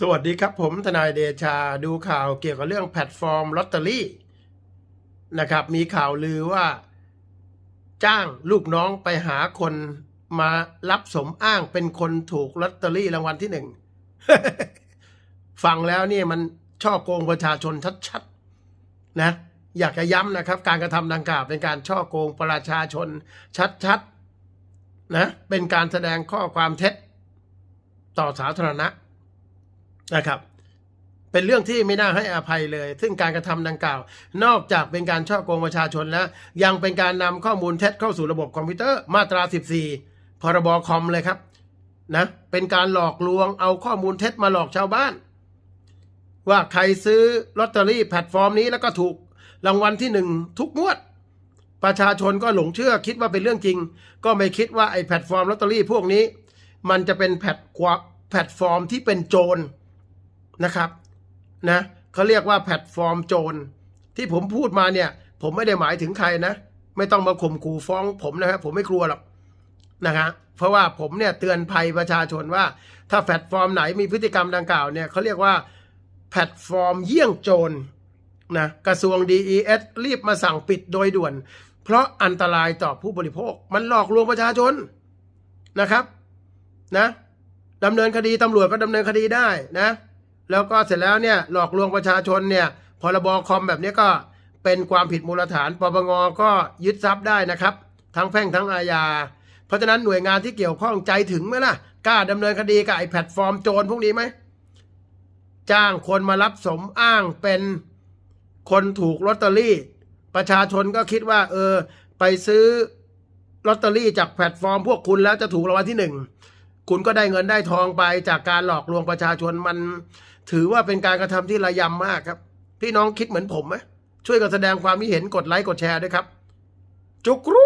สวัสดีครับผมทนายเดชาดูข่าวเกี่ยวกับเรื่องแพลตฟอร์มลอตเตอรี่นะครับ มีข่าวลือว่า จ้างลูกน้องไปหาคนมารับสมอ้างเป็นคนถูกลอตเตอรี่รางวัลที่หนึ่งฟังแล้วเนี่ยมันช่อโกงประชาชนชัดๆนะ อยากจะย้ำนะครับ การกระทำดังกล่าวเป็นการช่อโกงประชาชนชัดๆนะเป็นการแสดงข้อความเท็จ ต่อสาธารณะ นะครับ เป็นเรื่องที่ไม่น่าให้อภัยเลย ซึ่งการกระทำดังกล่าว นอกจากเป็นการช่อโกงประชาชนแล้ว ยังเป็นการนำข้อมูลเท็จเข้าสู่ระบบคอมพิวเตอร์มาตรา 14 พรบคอมเลยครับนะเป็นการหลอกลวงเอาข้อมูลเท็จมาหลอกชาวบ้าน ว่าใครซื้อลอตเตอรี่แพลตฟอร์มนี้แล้วก็ถูกรางวัลที่หนึ่งทุกงวด ประชาชนก็หลงเชื่อคิดว่าเป็นเรื่องจริง ก็ไม่คิดว่าไอ้แพลตฟอร์มลอตเตอรี่พวกนี้ มันจะเป็นแพลตแพลตฟอร์มที่เป็นโจร นะครับนะเขาเรียกว่าแพลตฟอร์มโจรที่ผมพูดมาเนี่ย ผมไม่ได้หมายถึงใครนะ ไม่ต้องมาข่มขู่ฟ้องผมนะครับผมไม่กลัวหรอกนะฮะเพราะว่าผมเนี่ยเตือนภัยประชาชนว่า ถ้าแพลตฟอร์มไหนมีพฤติกรรมดังกล่าวเนี่ยเขาเรียกว่าแพลตฟอร์มเยี่ยงโจรนะกระทรวง DES รีบมาสั่งปิดโดยด่วน เพราะอันตรายต่อผู้บริโภค มันหลอกลวงประชาชนนะครับนะดำเนินคดีตำรวจก็ดำเนินคดีได้นะ แล้วก็เสร็จแล้วเนี่ยหลอกลวงประชาชนเนี่ยพรบคอมแบบนี้ก็เป็นความผิดมูลฐานปปงก็ยึดทรัพย์ได้นะครับ ทั้งแพ่งทั้งอาญา เพราะฉะนั้นหน่วยงานที่เกี่ยวข้องใจถึงไหมล่ะกล้าดำเนินคดีกับไอ้แพลตฟอร์มโจรพวกนี้ไหมจ้างคนมารับสมอ้างเป็นคนถูกลอตเตอรี่ ประชาชนก็คิดว่า เออ ไปซื้อลอตเตอรี่จากแพลตฟอร์มพวกคุณแล้วจะถูกรางวัลที่หนึ่งคุณก็ได้เงินได้ทองไปจากการหลอกลวงประชาชนมัน ถือว่าเป็นการกระทำที่ระยำมากครับ พี่น้องคิดเหมือนผมไหมช่วยกันแสดงความคิดเห็นกดไลค์กดแชร์ด้วยครับ จุกรู